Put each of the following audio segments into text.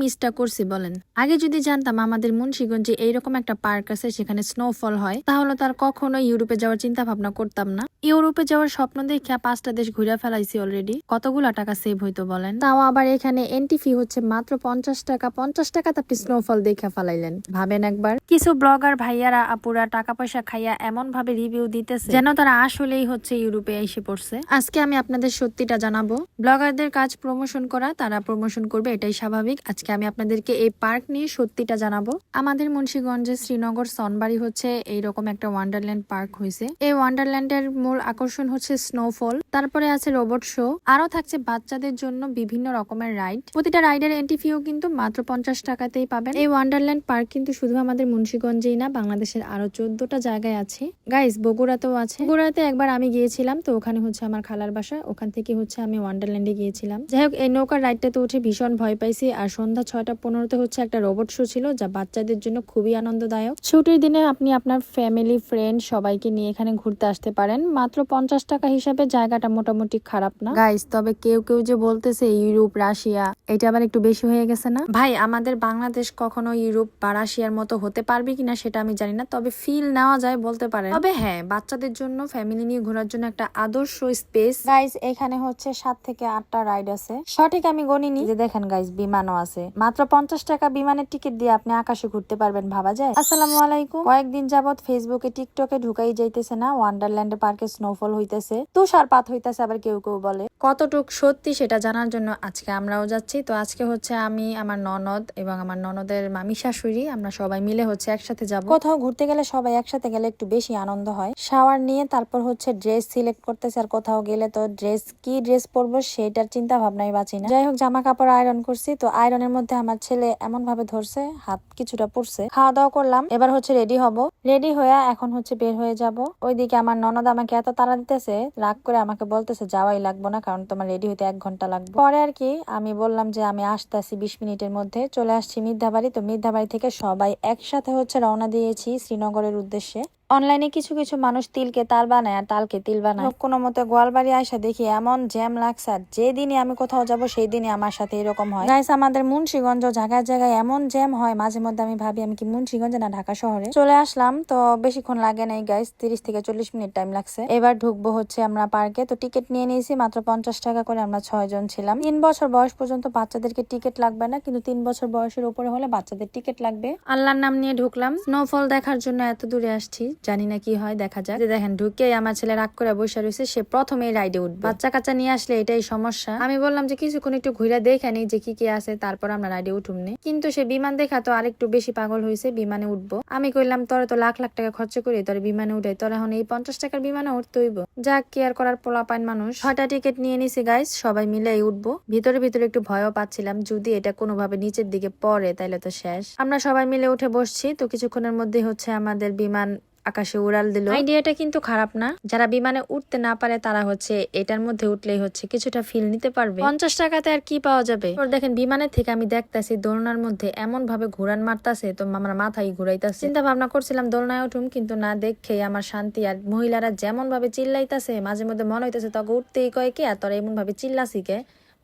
মিসটা করছি বলেন। আগে যদি জানতাম আমাদের মুন্সিগঞ্জে এইরকম একটা পার্ক আছে সেখানে স্নোফল হয়, তাহলে তার কখনো ইউরোপে যাওয়ার চিন্তা ভাবনা করতাম না। ইউরোপে যাওয়ার স্বপ্ন দেখে পাঁচটা দেশ ঘুরে ফেলাইছি অলরেডি কতগুলা টাকা সেভ হইতো বলেন? তাও আবার এখানে এন্ট্রি ফি হচ্ছে মাত্র পঞ্চাশ টাকা। পঞ্চাশ টাকাতে আপনি স্নোফল দেখে ফেলাইলেন। ভাবেন একবার। কিছু ব্লগার ভাইয়ারা আপুরা টাকা পয়সা খাইয়া এমন ভাবে রিভিউ দিতেছে, যেন তারা আসলেই হচ্ছে ইউরোপে এসে পড়ছে। আজকে আমি আপনাদের সত্যিটা জানাব। ব্লগারদের কাজ প্রমোশন করা, তারা প্রমোশন করবে, এটাই স্বাভাবিক। আজকে আমি আপনাদেরকে এই পার্ক নিয়ে সত্যিটা জানাব। আমাদের মুন্সিগঞ্জে শ্রীনগর সনবাড়ি হচ্ছে এইরকম একটা ওয়ান্ডারল্যান্ড পার্ক হয়েছে এই ওয়ান্ডারল্যান্ডের মূল আকর্ষণ হচ্ছে স্নোফল, তারপরে আছে রোবট শো আরও থাকছে বাচ্চাদের জন্য বিভিন্ন রকমের রাইড। প্রতিটা রাইডের এন্ট্রি ফিও কিন্তু মাত্র পঞ্চাশ টাকাতেই পাবেন। এই ওয়ান্ডারল্যান্ড পার্ক কিন্তু শুধু আমাদের মুন্সিগঞ্জেই না, বাংলাদেশের আরও চোদ্দটা জায়গায় আছে। গাইস বগুড়াতেও আছে। বগুড়াতে একবার আমি গিয়েছিলাম, তো ওখানে হচ্ছে আমার খালার বাসা। ওখান থেকে হচ্ছে আমি ওয়ান্ডারল্যান্ডে গিয়েছিলাম। যাই হোক, এই নৌকার রাইডটাতে উঠে ভীষণ ভয় পাইছি, আর সন্ধ্যা ছয়টা পনেরোতে হচ্ছে একটা রোবট শো ছিল যা বাচ্চাদের জন্য খুবই আনন্দদায়ক। ছুটির দিনে আপনি আপনার ফ্যামিলি ফ্রেন্ড সবাইকে নিয়ে এখানে ঘুরতে আসতে পারেন। মাত্র পঞ্চাশ টাকা হিসাবে জায়গাটা মোটামুটি খারাপ না। গাইস তবে কেউ কেউ যে বলতেছে ইউরোপ রাশিয়া এটা আবার একটু বেশি হয়ে গেছে না? ভাই আমাদের বাংলাদেশ কখনো ইউরোপ বা রাশিয়ার মতো হতে পারবে কিনা সেটা আমি জানি না তবে ফিল নেওয়া যায় বলতে পারে তবে হ্যাঁ বাচ্চাদের জন্য ফ্যামিলি নিয়ে ঘোরার জন্য একটা আদর্শ স্পেস গাইস এখানে হচ্ছে সাত থেকে আটটা রাইড আছে। সঠিক আমি গণিনি। যে দেখেন গাইস বিমানও আছে। মাত্র পঞ্চাশ টাকা বিমানের টিকিট দিয়ে আপনি আকাশে ঘুরতে পারবেন, ভাবা যায়। আসসালামু আলাইকুম। কয়েকদিন যাবত ফেসবুকে, টিকটকে ঢুকাই যাইতেছে না, ওয়ান্ডারল্যান্ড পার্কে স্নোফল হইতেছে তুষারপাত হইতেছে আবার কেউ কেউ বলে। কতটুক সত্যি সেটা জানার জন্য আজকে আমরাও যাচ্ছি। তো আজকে হচ্ছে আমি, আমার ননদ এবং আমার ননদের মামি শাশুড়ি, আমরা সবাই মিলে হচ্ছে একসাথে যাব। কোথাও ঘুরতে গেলে সবাই একসাথে গেলে একটু বেশি আনন্দ হয়। শাওয়ার নিয়ে তারপর হচ্ছে ড্রেস সিলেক্ট করতেছে আর কোথাও গেলে তো ড্রেস, কি ড্রেস পরবো সেটার চিন্তা ভাবনাই বাঁচি না। যাই হোক, জামা কাপড় আয়রন করছি। তো আয়রনের মধ্যে আমার ছেলে এমন ভাবে ধরছে, হাত কিছুটা পড়ছে। খাওয়া দাওয়া করলাম, এবার হচ্ছে রেডি হব। রেডি হয়ে এখন হচ্ছে বের হয়ে যাব। ওইদিকে আমার ননদ আমাকে এত তাড়া দিতেছে, রাগ করে আমাকে বলতেছে, যাওয়াই লাগবো না, কারণ তোমার রেডি হইতে এক ঘণ্টা লাগবে। পরে আর কি আমি বললাম যে, আমি আসতেছি বিশ মিনিটের মধ্যে, চলে আসছি মিথ্যাবাড়ি তো মিথ্যাবাড়ি থেকে সবাই একসাথে হচ্ছে রওনা দিয়েছি শ্রীনগরের উদ্দেশ্যে। অনলাইনে কিছু কিছু মানুষ তিলকে তাল বানায় আর তালকে তিল বানায়। কোনো মতে গোয়ালবাড়ি আসা দেখি এমন জ্যাম লাগছে আর যে দিনই আমি কোথাও যাব সেই দিনই আমার সাথে এরকম হয়। গাইস আমাদের মুন্সিগঞ্জ জায়গায় জায়গায় এমন জ্যাম হয় মাঝে মধ্যে আমি ভাবি আমি কি মুন্সিগঞ্জে না ঢাকা শহরে। চলে আসলাম তো বেশিক্ষণ লাগে নাই গাইস তিরিশ থেকে চল্লিশ মিনিট টাইম লাগছে। এবার ঢুকবো হচ্ছে আমরা পার্কে তো টিকিট নিয়ে নিয়েছি মাত্র পঞ্চাশ টাকা করে আমরা ছয় জন ছিলাম। তিন বছর বয়স পর্যন্ত বাচ্চাদেরকে টিকিট লাগবে না কিন্তু তিন বছর বয়সের উপরে হলে বাচ্চাদের টিকিট লাগবে। আল্লাহর নাম নিয়ে ঢুকলাম। স্নোফল দেখার জন্য এত দূরে আসছি। জানি না কি হয়, দেখা যাক। যে দেখেন ঢুকে আমার ছেলে রাগ করে বসে রয়েছে, সে প্রথমেই রাইডে উঠবে। বাচ্চা কাচ্চা নিয়ে আসলে এটাই সমস্যা। আমি বললাম যে কিছুক্ষণ একটু ঘুরে দেখে নিই যে কি কি আছে, তারপর আমরা রাইডে উঠুম উঠুমনি কিন্তু সে বিমান দেখা তো আরেকটু বেশি পাগল হয়েছে, বিমানে উঠবো। আমি কইলাম, তোরে তো লাখ লাখ টাকা খরচ করে, তোর বিমানে উঠে তোর এখন এই পঞ্চাশ টাকার বিমানে উঠতে হইব। যাক কেয়ার করার পোলা পাইন মানুষ। ছয়টা টিকিট নিয়ে নিছি গাইস সবাই মিলে উঠবো। ভিতরে ভিতরে একটু ভয়ও পাচ্ছিলাম, যদি এটা কোনোভাবে নিচের দিকে পড়ে তাইলে তো শেষ। আমরা সবাই মিলে উঠে বসছি, তো কিছুক্ষণের মধ্যে হচ্ছে আমাদের বিমান আকাশে উড়াল দিল। আইডিয়াটা কিন্তু খারাপ না। যারা বিমানে উঠতে না পারে, তারা হচ্ছে এটার মধ্যে উঠলেই হচ্ছে কিছুটা ফিল নিতে পারবে। পঞ্চাশ টাকাতে আর কি পাওয়া যাবে? দেখেন, বিমানের থেকে আমি দেখতাছি দোলনার মধ্যে এমন ভাবে ঘুরান মারতাছে, তো আমার মাথায় ঘুরাইতাছে। চিন্তা ভাবনা করছিলাম, দোলনায় উঠুম, কিন্তু না দেখে আমার শান্তি আর মহিলারা যেমন ভাবে চিল্লাইতাছে মাঝে মধ্যে মনে হইতেছে তখন উঠতেই কয় কে, আর তোরা এমন ভাবে চিল্লাসি কে?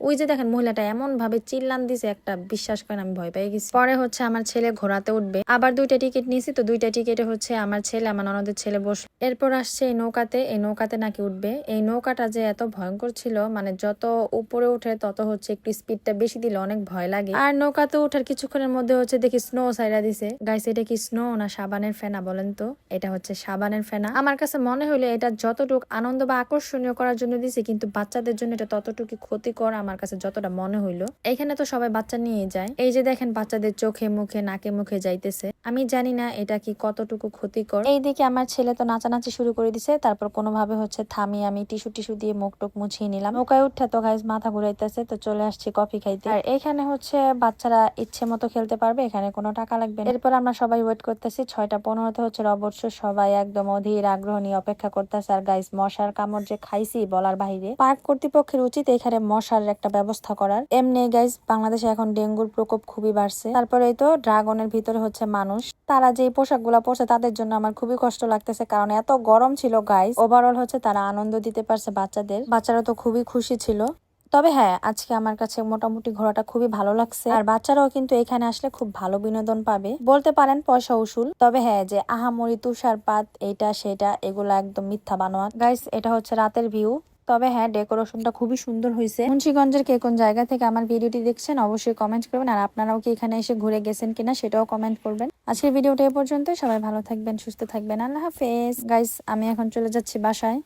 ওই যে দেখেন মহিলাটা এমন ভাবে চিল্লান দিছে, একটা বিশ্বাস করেন আমি ভয় পেয়ে গেছি। পরে হচ্ছে আমার ছেলে ঘোরাতে উঠবে। আবার দুইটা টিকিট নিয়েছি তো দুইটা টিকিটে হচ্ছে আমার ছেলে, আমার ননদের ছেলে বস এরপর আসছে এই নৌকাতে এই নৌকাতে নাকি উঠবে। এই নৌকাটা যে এত ভয়ঙ্কর ছিল মানে যত উপরে উঠে তত হচ্ছে একটু স্পিডটা বেশি দিলে অনেক ভয় লাগে। আর নৌকাতে ওঠার কিছুক্ষণের মধ্যে হচ্ছে দেখি স্নো সাইডা দিছে। গাইস এটা কি স্নো না সাবানের ফেনা বলেন তো? এটা হচ্ছে সাবানের ফেনা। আমার কাছে মনে হইল এটা যতটুকু আনন্দ বা আকর্ষণীয় করার জন্য দিছে, কিন্তু বাচ্চাদের জন্য এটা ততটুকু ক্ষতিকর আমার কাছে যতটা মনে হইল। এখানে তো সবাই বাচ্চা নিয়ে যায়। এই যে দেখেন বাচ্চাদের চোখে, মুখে, নাকে, মুখে যাইতেছে। আমি জানি না এটা কি কতটুকু ক্ষতিকর। এইদিকে আমার ছেলে তো নাচানাচি শুরু করে দিছে, তারপর কোনোভাবে হচ্ছে থামিয়ে আমি টিস্যু টিস্যু দিয়ে মুখ টুক মুছিয়ে নিলাম। নৌকায় উঠে তো গাইজ মাথা ঘুরাইতেছে, তো চলে আসছি কফি খাইতে। আর এখানে হচ্ছে বাচ্চারা ইচ্ছে মতো খেলতে পারবে, এখানে কোনো টাকা লাগবে এরপর আমরা সবাই ওয়েট করতেছি, ছয়টা পনেরোতে হচ্ছে অবশ্য সবাই একদম অধীর আগ্রহ নিয়ে অপেক্ষা করতেছে। আর গাইজ মশার কামড় যে খাইছি বলার বাইরে পার্ক কর্তৃপক্ষের উচিত এখানে মশার একটা ব্যবস্থা করার। এমনি গাইজ বাংলাদেশে এখন ডেঙ্গুর প্রকোপ খুবই বাড়ছে। তারপরে তো ড্রাগনের ভিতরে হচ্ছে মানুষ তারা যে পোশাকগুলা পরছে তাদের জন্য আমার খুবই কষ্ট লাগতেছে। কারণ এত গরম ছিল গাইজ ওভারঅল হচ্ছে তারা আনন্দ দিতে পারছে বাচ্চাদের। বাচ্চারা তো খুবই খুশি ছিল। তবে হ্যাঁ আজকে আমার কাছে মোটামুটি ঘোরাটা খুবই ভালো লাগছে। আর বাচ্চারাও কিন্তু এখানে আসলে খুব ভালো বিনোদন পাবে। বলতে পারেন পয়সা উসুল। তবে হ্যাঁ যে আহামরি তুষারপাত, এইটা, সেটা, এগুলো একদম মিথ্যা বানোয়াট গাইস এটা হচ্ছে রাতের ভিউ তবে হ্যাঁ ডেকোরেশনটা খুবই সুন্দর হয়েছে। মুন্সীগঞ্জের কে কোন জায়গা থেকে আমার ভিডিওটি দেখছেন অবশ্যই কমেন্ট করবেন। আর আপনারাও কি এখানে এসে ঘুরে গেছেন কিনা সেটাও কমেন্ট করবেন। আজকের ভিডিওটা এ পর্যন্ত সবাই ভালো থাকবেন, সুস্থ থাকবেন। আল্লাহ হাফেজ। গাইস আমি এখন চলে যাচ্ছি বাসায়।